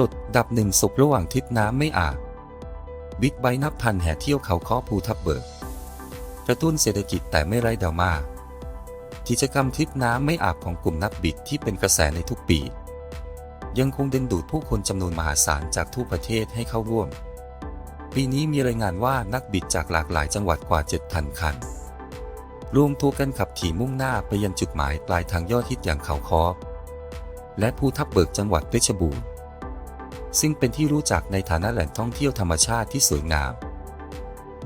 ลดดับหนึ่งศพระหว่างทริปน้ำไม่อาบบิ๊กไบนับพันแห่เที่ยวเขาค้อภูทับเบิกกระตุ้นเศรษฐกิจแต่ไม่ไร้ดราม่ากิจกรรมทริปน้ำไม่อาบของกลุ่มนักบิดที่เป็นกระแสในทุกปี ยังคงดึงดูดผู้คนจำนวนมหาศาลจากทั่วประเทศให้เข้าร่วม ปีนี้มีรายงานว่านักบิดจากหลากหลายจังหวัดกว่า 7,000 คัน รวมตัวกันขับขี่มุ่งหน้าไปยังจุดหมายปลายทางยอดฮิตอย่างเขาคอและภูทับเบิกจังหวัดเพชรบูรณ์ ซึ่งเป็นที่รู้จักในฐานะแหล่งท่องเที่ยวธรรมชาติที่สวยงาม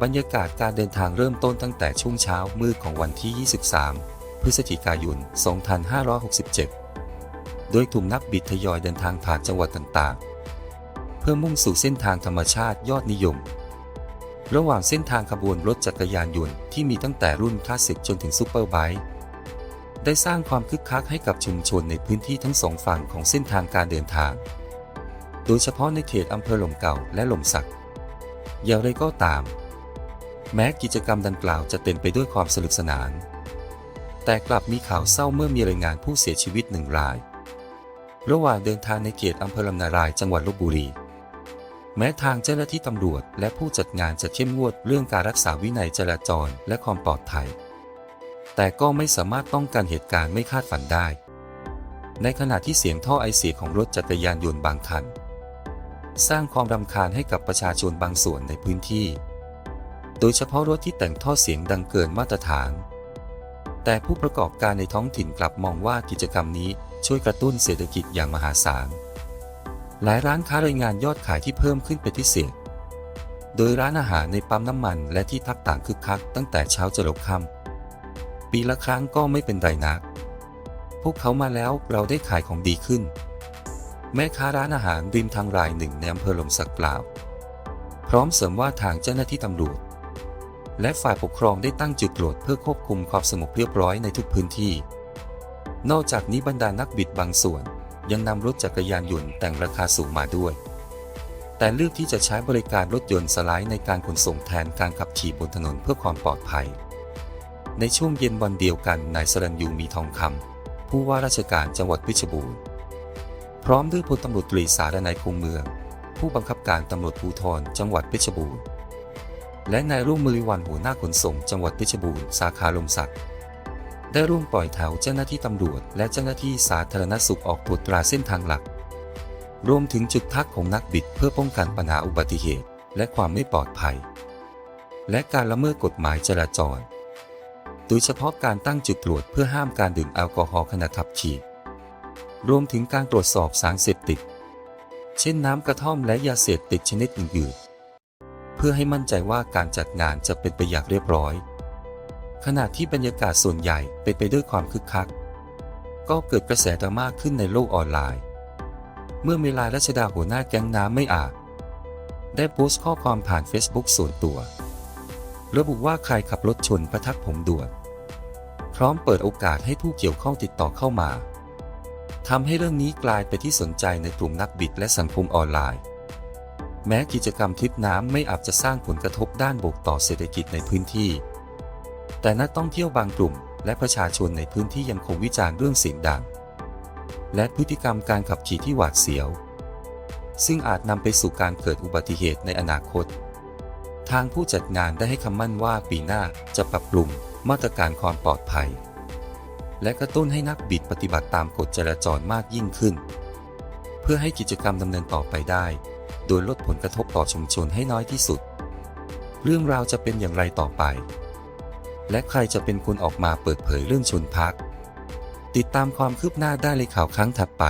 บรรยากาศการเดินทางเริ่มต้นตั้งแต่ช่วงเช้ามืดของวันที่ 23 พฤศจิกายน 2567 โดยกลุ่มนักบิดทยอยเดินทางผ่านจังหวัดต่างๆ เพื่อมุ่งสู่เส้นทางธรรมชาติยอดนิยม ระหว่างเส้นทางขบวนรถจักรยานยนต์ที่มีตั้งแต่รุ่นคลาสสิกจนถึงซูเปอร์ไบค์ได้สร้างความคึกคักให้กับชุมชนในพื้นที่ทั้งสองฝั่งของเส้นทางการเดินทาง โดยเฉพาะในเขตอำเภอหล่มเก่าและหล่มสัก อย่างไรก็ตาม แม้กิจกรรมดังกล่าวจะเต็มไปด้วยความสนุกสนาน แต่กลับมีข่าวเศร้าเมื่อมีรายงานผู้เสียชีวิตหนึ่งราย ระหว่างเดินทางในเขตอำเภอลำนารายจังหวัดลบบุรี แม้ทางเจ้าหน้าที่ตำรวจ และผู้จัดงานจะเข้มงวดเรื่องการรักษาวินัยจราจรและความปลอดภัย แต่ก็ไม่สามารถป้องกันเหตุการณ์ไม่คาดฝันได้ในขณะที่เสียงท่อไอเสียของรถจักรยานยนต์บางคัน สร้างความรำคาญให้กับประชาชนบางส่วนในพื้นที่ โดยเฉพาะรถที่แต่งท่อเสียงดังเกินมาตรฐาน แต่ผู้ประกอบการในท้องถิ่นกลับมองว่ากิจกรรมนี้ช่วยกระตุ้นเศรษฐกิจอย่างมหาศาล หลายร้านค้ารายงานยอดขายที่เพิ่มขึ้นเป็นพิเศษ โดยร้านอาหารในปั๊มน้ำมันและที่พักต่างคึกคักตั้งแต่เช้าจรดค่ำปีละครั้งก็ไม่เป็นไรนัก พวกเขามาแล้วเราได้ขายของดีขึ้น แม่ค้าร้านอาหารริมทางรายหนึ่งในอำเภอหลมสักกล่าวพร้อมเสริมว่าทางเจ้าหน้าที่ตำรวจ และฝ่ายปกครองได้ตั้งจุดตรวจเพื่อควบคุมความสงบเรียบร้อยในทุกพื้นที่ นอกจากนี้บรรดานักบิดบางส่วน ยังนำรถจักรยานยนต์แต่งราคาสูงมาด้วย แต่เลือกที่จะใช้บริการรถยนต์สไลด์ในการขนส่งแทนการขับขี่บนถนนเพื่อความปลอดภัย ในช่วงเย็นวันเดียวกันนายสรัญยูมีทองคำผู้ว่าราชการจังหวัดเพชรบูรณ์ พร้อมด้วยพลตำรวจตรีสารนายคงเมือง ผู้บังคับการตำรวจภูธรจังหวัดเพชรบูรณ์ และนายรุ่งมริวันหัวหน้าขนส่งจังหวัดเพชรบูรณ์สาขาลมศักดิ์ได้ร่วมปล่อยแถวเจ้าหน้าที่ตำรวจ และเจ้าหน้าที่สาธารณสุขออกตรวจตราเส้นทางหลัก รวมถึงจุดพักของนักบิดเพื่อป้องกันปัญหาอุบัติเหตุ และความไม่ปลอดภัย และการละเมิดกฎหมายจราจร โดยเฉพาะการตั้งจุดตรวจเพื่อห้ามการดื่มแอลกอฮอล์ขณะขับขี่ รวมถึงการตรวจสอบสารเสพติด เช่นน้ำกระท่อมและยาเสพติดชนิดอื่น ๆ เพื่อให้มั่นใจว่าการจัดงานจะเป็นไปอย่างเรียบร้อย ขณะที่บรรยากาศส่วนใหญ่เป็นไปด้วยความคึกคัก ก็เกิดกระแสดราม่าขึ้นในโลกออนไลน์ เมื่อเมลารัชดาหัวหน้าแก๊งน้ำไม่อาบได้โพสต์ข้อความผ่าน Facebook ส่วนตัว ระบุว่าใครขับรถชนพระทักผมด่วน พร้อมเปิดโอกาสให้ผู้เกี่ยวข้องติดต่อเข้ามา ทำให้เรื่องนี้กลายไปที่สนใจในกลุ่มนักบิดและสังคมออนไลน์ แม้กิจกรรมทริปน้ำไม่อาจจะสร้างผลกระทบด้านบวกต่อเศรษฐกิจในพื้นที่ แต่นักท่องเที่ยวบางกลุ่ม และประชาชนในพื้นที่ยังคงวิจารณ์เรื่องเสียงดัง และพฤติกรรมการขับขี่ที่หวาดเสียว ซึ่งอาจนำไปสู่การเกิดอุบัติเหตุในอนาคต ทางผู้จัดงานได้ให้คำมั่นว่าปีหน้าจะปรับปรุงมาตรการความปลอดภัย และกระตุ้นให้นักบิดปฏิบัติตามกฎจราจรมากยิ่งขึ้น เพื่อให้กิจกรรมดำเนินต่อไปได้ โดยลดผลกระทบต่อชุมชนให้น้อยที่สุด เรื่องราวจะเป็นอย่างไรต่อไป และใครจะเป็นคนออกมาเปิดเผยเรื่องชนพัก ติดตามความคืบหน้าได้ในข่าวครั้งถัดไป